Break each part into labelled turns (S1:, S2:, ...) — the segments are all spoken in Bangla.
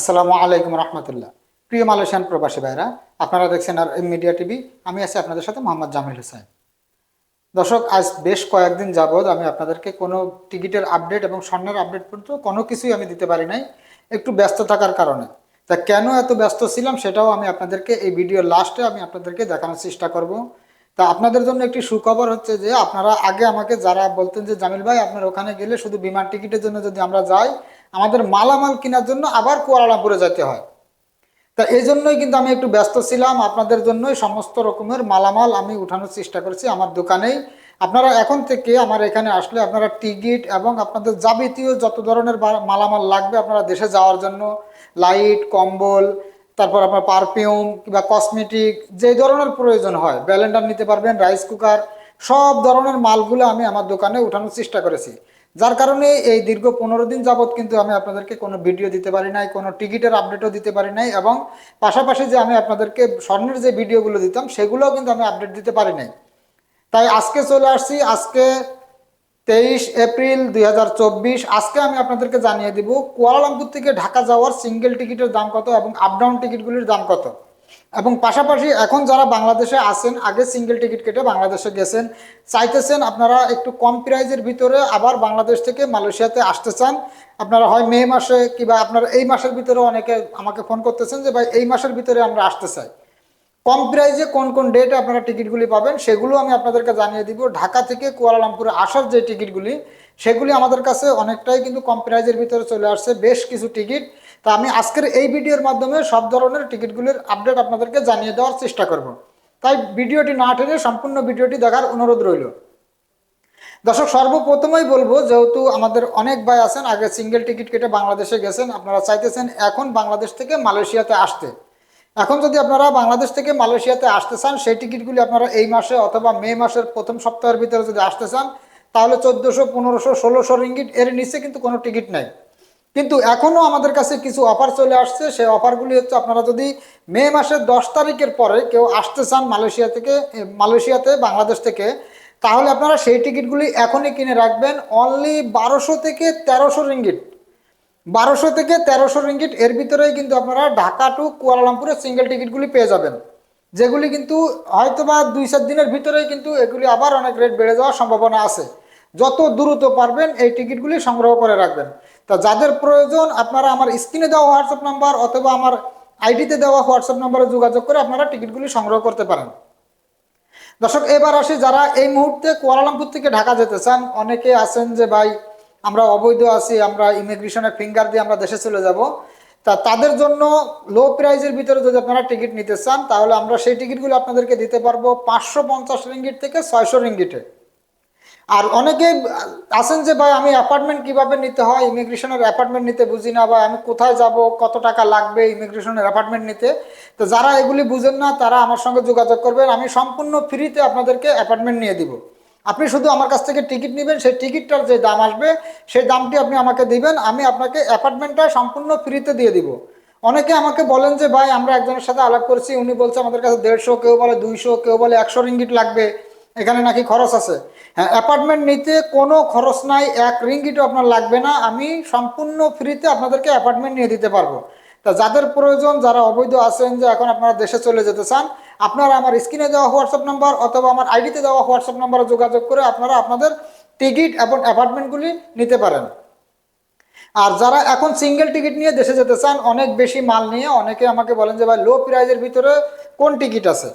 S1: আসসালামু আলাইকুম রহমতুল্লাহ। প্রিয় মালয়েশিয়ান প্রবাসী ভাইরা, আপনারা দেখছেন আর এম মিডিয়া টিভি, আমি আছি আপনাদের সাথে মোহাম্মদ জামিল হোসেন। দর্শক, আজ বেশ কয়েকদিন যাবৎ আমি আপনাদেরকে কোনো টিকিটের আপডেট এবং স্বর্ণের আপডেট পর্যন্ত কোনো কিছুই আমি দিতে পারি নাই। একটু ব্যস্ত থাকার কারণে। তা কেন এত ব্যস্ত ছিলাম সেটাও আমি আপনাদেরকে এই ভিডিও লাস্টে আমি আপনাদেরকে দেখানোর চেষ্টা করব। তা আপনাদের জন্য একটি সুখবর হচ্ছে যে, আপনারা আগে আমাকে যারা বলতেন যে, জামিল ভাই, আপনার ওখানে গেলে শুধু বিমান টিকিটের জন্য যদি আমরা যাই আমাদের মালামাল কেনার জন্য আবার কুয়ালালামপুরে যেতে হয়। তা এই জন্যই কিন্তু আমি একটু ব্যস্ত ছিলাম, আপনাদের জন্যই সমস্ত রকমের মালামাল আমি উঠানোর চেষ্টা করেছি আমার দোকানেই। আপনারা এখন থেকে আমার এখানে আসলে আপনারা টিকিট এবং আপনাদের যাবতীয় যত ধরনের মালামাল লাগবে আপনারা দেশে যাওয়ার জন্য, লাইট, কম্বল, তারপর আপনার পারফিউম কিংবা কসমেটিক যে ধরনের প্রয়োজন হয় ব্যালেন্ডার নিতে পারবেন, রাইস কুকার, সব ধরনের মালগুলো আমি আমার দোকানে উঠানোর চেষ্টা করেছি। যার কারণে এই দীর্ঘ পনেরো দিন যাবৎ কিন্তু আমি আপনাদেরকে কোনো ভিডিও দিতে পারি নাই, কোনো টিকিটের আপডেটও দিতে পারি নাই এবং পাশাপাশি যে আমি আপনাদেরকে স্বর্ণের যে ভিডিওগুলো দিতাম সেগুলোও কিন্তু আমি আপডেট দিতে পারি নাই। তাই আজকে চলে আসছি, আজকে তেইশ এপ্রিল দুই হাজার চব্বিশ, আজকে আমি আপনাদেরকে জানিয়ে দিব, কুয়ালালামপুর থেকে ঢাকা যাওয়ার সিঙ্গেল টিকিটের দাম কত এবং আপ ডাউন টিকিটগুলির দাম কত। এবং পাশাপাশি এখন যারা বাংলাদেশে আছেন, আগে সিঙ্গেল টিকিট কেটে বাংলাদেশে গেছেন, চাইতেছেন আপনারা একটু কম প্রাইজের ভিতরে আবার বাংলাদেশ থেকে মালয়েশিয়াতে আসতে চান। আপনারা হয় মে মাসে কিংবা আপনারা এই মাসের ভিতরে অনেকে আমাকে ফোন করতেছেন যে, ভাই, এই মাসের ভিতরে আমরা আসতে চাই। কম প্রাইজে কোন কোন ডেটে আপনারা টিকিটগুলি পাবেন, সেগুলো আমি আপনাদেরকে জানিয়ে দিব। ঢাকা থেকে কুয়ালালামপুরে আসার যে টিকিটগুলি সেগুলি আমাদের কাছে অনেকটাই কিন্তু কম প্রাইজের ভিতরে চলে আসছে, বেশ কিছু টিকিট তা আমি আজকের এই ভিডিওর মাধ্যমে সব ধরনের টিকিটগুলির আপডেট আপনাদেরকে জানিয়ে দেওয়ার চেষ্টা করব। তাই ভিডিওটি না টেনে সম্পূর্ণ ভিডিওটি দেখার অনুরোধ রইল। দর্শক, সর্বপ্রথমেই বলব, যেহেতু আমাদের অনেক ভাই আছেন, আগে সিঙ্গেল টিকিট কেটে বাংলাদেশে গেছেন, আপনারা চাইতেছেন এখন বাংলাদেশ থেকে মালয়েশিয়াতে আসতে। এখন যদি আপনারা বাংলাদেশ থেকে মালয়েশিয়াতে আসতে চান, সেই টিকিটগুলি আপনারা এই মাসে অথবা মে মাসের প্রথম সপ্তাহের ভিতরে যদি আসতে চান, তাহলে চোদ্দোশো, পনেরোশো, ষোলোশো রিঙ্গিট এর নিচে কিন্তু কোনো টিকিট নেই। কিন্তু এখনও আমাদের কাছে কিছু অফার চলে আসছে। সেই অফারগুলি হচ্ছে আপনারা যদি মে মাসের দশ তারিখের পরে কেউ আসতে চান মালয়েশিয়া থেকে মালয়েশিয়াতে, বাংলাদেশ থেকে, তাহলে আপনারা সেই টিকিটগুলি এখনই কিনে রাখবেন। অনলি বারোশো থেকে তেরোশো রিঙ্গিট বারোশো থেকে তেরোশো রিঙ্গিট এর ভিতরেই কিন্তু আপনারা ঢাকা টু কুয়ালালামপুরের সিঙ্গেল টিকিটগুলি পেয়ে যাবেন। যেগুলি কিন্তু হয়তো বা দুই চার দিনের ভিতরেই কিন্তু এগুলি আবার অনেক রেট বেড়ে যাওয়ার সম্ভাবনা আছে। যত দ্রুত পারবেন এই টিকিটগুলি সংগ্রহ করে রাখবেন। তা যাদের প্রয়োজন আপনারা আমার স্ক্রিনে দেওয়া হোয়াটসঅ্যাপ নাম্বার অথবা আমার আইডিতে দেওয়া হোয়াটসঅ্যাপ নাম্বারে যোগাযোগ করে আপনারা টিকিটগুলি সংগ্রহ করতে পারেন। দর্শক, এবার আসি যারা এই মুহূর্তে কুয়ালালামপুর থেকে ঢাকা যেতে চান, অনেকে আছেন যে, ভাই, আমরা অবৈধ আছি, আমরা ইমিগ্রেশনের ফিঙ্গার দিয়ে আমরা দেশে চলে যাব। তা তাদের জন্য লো প্রাইজের ভিতরে যদি আপনারা টিকিট নিতে চান, তাহলে আমরা সেই টিকিটগুলো আপনাদেরকে দিতে পারব পাঁচশো পঞ্চাশ রিঙ্গিট থেকে ছয়শো রিঙ্গিটে। আর অনেকে আছেন যে, ভাই, আমি অ্যাপার্টমেন্ট কীভাবে নিতে হয়? ইমিগ্রেশনের অ্যাপার্টমেন্ট নিতে বুঝি না বা আমি কোথায় যাব? কত টাকা লাগবে ইমিগ্রেশনের অ্যাপার্টমেন্ট নিতে? তো যারা এগুলি বুঝেন না, তারা আমার সঙ্গে যোগাযোগ করবেন। আমি সম্পূর্ণ ফ্রিতে আপনাদেরকে অ্যাপার্টমেন্ট নিয়ে দিব। আপনি শুধু আমার কাছ থেকে টিকিট নেবেন, সেই টিকিটটার যে দাম আসবে, সেই দামটি আপনি আমাকে দিবেন। আমি আপনাকে অ্যাপার্টমেন্টটা সম্পূর্ণ ফ্রিতে দিয়ে দিব। অনেকে আমাকে বলেন যে, ভাই, আমরা একজনের সাথে আলাপ করছি, উনি বলছে আমাদের কাছে দেড়শো, কেউ বলে দুইশো, কেউ বলে একশো রিঙ্গিট লাগবে। এখানে নাকি খরচ আছে। হ্যাঁ অ্যাপার্টমেন্ট নিতে কোনো খরচ নাই, এক রিঙ্গিটও আপনার লাগবে না, আমি সম্পূর্ণ ফ্রিতে আপনাদেরকে অ্যাপার্টমেন্ট নিয়ে দিতে পারব। তা যাদের প্রয়োজন, যারা অবৈধ আছেন যে এখন আপনারা দেশে চলে যেতে চান, আপনারা আমার স্ক্রিনে দেওয়া হোয়াটসঅ্যাপ নাম্বার অথবা আমার আইডিতে দেওয়া হোয়াটসঅ্যাপ নাম্বারে যোগাযোগ করে আপনারা আপনাদের টিকিট এবং অ্যাপার্টমেন্টগুলি নিতে পারেন। আর যারা এখন সিঙ্গেল টিকিট নিয়ে দেশে যেতে চান, অনেক বেশি মাল নিয়ে অনেকে আমাকে বলেন যে, ভাই লো প্রাইজের ভিতরে কোন টিকিট আছে?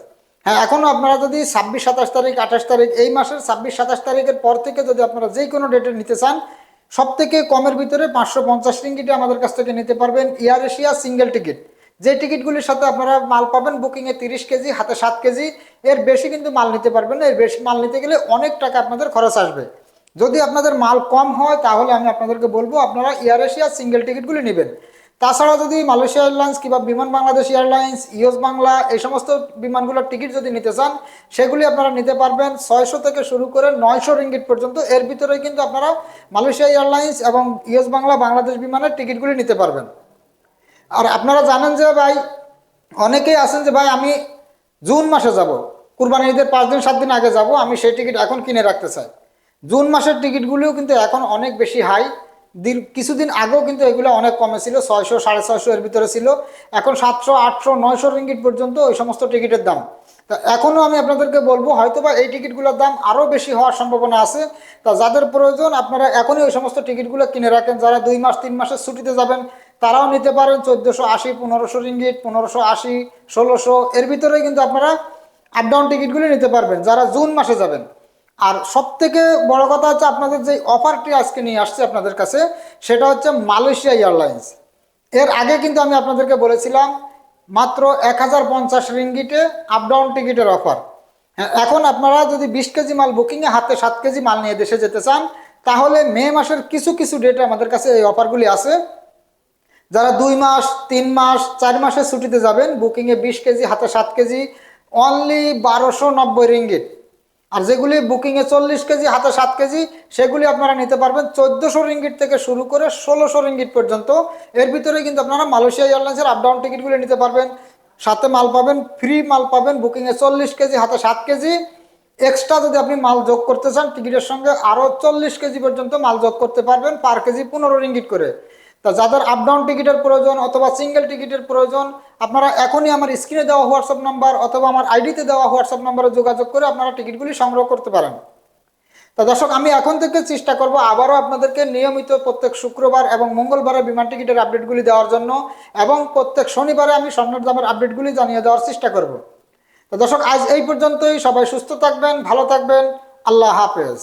S1: হ্যাঁ এখনও আপনারা যদি ছাব্বিশ সাতাশ তারিখ, আঠাশ তারিখ, এই মাসের ছাব্বিশ সাতাশ তারিখের পর থেকে যদি আপনারা যে কোনো ডেটে নিতে চান সব থেকে কমের ভিতরে পাঁচশো পঞ্চাশ রিঙ্গিটে আমাদের কাছ থেকে নিতে পারবেন এয়ার এশিয়া সিঙ্গেল টিকিট যে টিকিটগুলির সাথে আপনারা মাল পাবেন বুকিংয়ে তিরিশ কেজি, হাতে সাত কেজি, এর বেশি কিন্তু মাল নিতে পারবেন না। এর বেশি মাল নিতে গেলে অনেক টাকা আপনাদের খরচ আসবে। যদি আপনাদের মাল কম হয়, তাহলে আমি আপনাদেরকে বলব, আপনারা এয়ার এশিয়া সিঙ্গেল টিকিটগুলি নেবেন। তাছাড়া যদি মালয়েশিয়া এয়ারলাইন্স কিংবা বিমান বাংলাদেশ এয়ারলাইন্স, ইউএস বাংলা এই সমস্ত বিমানগুলোর টিকিট যদি নিতে চান, সেগুলি আপনারা নিতে পারবেন ছয়শো থেকে শুরু করে নয়শো রিঙ্গিট পর্যন্ত। এর ভিতরে কিন্তু আপনারা মালয়েশিয়া এয়ারলাইন্স এবং ইউএস বাংলা বাংলাদেশ বিমানের টিকিটগুলি নিতে পারবেন। আর আপনারা জানেন যে ভাই, অনেকেই আছেন যে ভাই, আমি জুন মাসে যাব। কুরবানি ঈদের পাঁচ দিন, সাত দিন আগে যাব। আমি সেই টিকিট এখন কিনে রাখতে চাই। জুন মাসের টিকিটগুলিও কিন্তু এখন অনেক বেশি হাই। দীর- কিছুদিন আগেও কিন্তু এগুলো অনেক কমে ছিল, ছয়শো, সাড়ে ছয়শো এর ভিতরে ছিল। এখন সাতশো, আটশো, নয়শো রিঙ্গিট পর্যন্ত ওই সমস্ত টিকিটের দাম। তা এখনও আমি আপনাদেরকে বলব, হয়তোবা এই টিকিটগুলোর দাম আরও বেশি হওয়ার সম্ভাবনা আছে। তা যাদের প্রয়োজন, আপনারা এখনই ওই সমস্ত টিকিটগুলো কিনে রাখেন। যারা দুই মাস, তিন মাসের ছুটিতে যাবেন, তারাও নিতে পারেন চোদ্দোশো আশি, পনেরোশো রিঙ্গিট, পনেরোশো আশি, ষোলোশো। এর ভিতরে কিন্তু আপনারা আপ ডাউন টিকিটগুলি নিতে পারবেন। যারা জুন মাসে যাবেন আর সব থেকে বড় কথা হচ্ছে আপনাদের যে অফারটি আজকে নিয়ে আসছে আপনাদের কাছে, সেটা হচ্ছে মালয়েশিয়া এয়ারলাইন্স। এর আগে কিন্তু আমি আপনাদেরকে বলেছিলাম, মাত্র এক হাজার পঞ্চাশ রিঙ্গিটে আপ ডাউন টিকিটের অফার হ্যাঁ এখন আপনারা যদি বিশ কেজি মাল বুকিংয়ে হাতে সাত কেজি মাল নিয়ে দেশে যেতে চান, তাহলে মে মাসের কিছু কিছু ডেটে আমাদের কাছে এই অফারগুলি আছে। যারা দুই মাস, তিন মাস, চার মাসের ছুটিতে যাবেন বুকিংয়ে বিশ কেজি, হাতে সাত কেজি অনলি বারোশো নব্বই রিঙ্গিট। আর যেগুলি বুকিংয়ে চল্লিশ কেজি, হাতে সাত কেজি, সেগুলি আপনারা নিতে পারবেন চোদ্দোশো রিঙ্গিট থেকে শুরু করে ষোলোশো রিঙ্গিট পর্যন্ত। এর ভিতরে কিন্তু আপনারা মালয়েশিয়া এয়ারলাইন্সের আপ ডাউন টিকিটগুলি নিতে পারবেন। সাথে মাল পাবেন ফ্রি মাল পাবেন বুকিংয়ে চল্লিশ কেজি, হাতে সাত কেজি। এক্সট্রা যদি আপনি মাল যোগ করতে চান টিকিটের সঙ্গে আরও চল্লিশ কেজি পর্যন্ত মাল যোগ করতে পারবেন পার কেজি পনেরো রিঙ্গিট করে। তা যাদের আপ ডাউন টিকিটের প্রয়োজন অথবা সিঙ্গেল টিকিটের প্রয়োজন, আপনারা এখনই আমার স্ক্রিনে দেওয়া হোয়াটসঅ্যাপ নাম্বার অথবা আমার আইডিতে দেওয়া হোয়াটসঅ্যাপ নাম্বারে যোগাযোগ করে আপনারা টিকিটগুলি সংগ্রহ করতে পারেন। তা দর্শক, আমি এখন থেকে চেষ্টা করব আবারও আপনাদেরকে নিয়মিত প্রত্যেক শুক্রবার এবং মঙ্গলবারে বিমান টিকিটের আপডেটগুলি দেওয়ার জন্য এবং প্রত্যেক শনিবারে আমি স্বর্ণের দামের আপডেটগুলি জানিয়ে দেওয়ার চেষ্টা করব। তো দর্শক, আজ এই পর্যন্তই। সবাই সুস্থ থাকবেন, ভালো থাকবেন। আল্লাহ হাফেজ।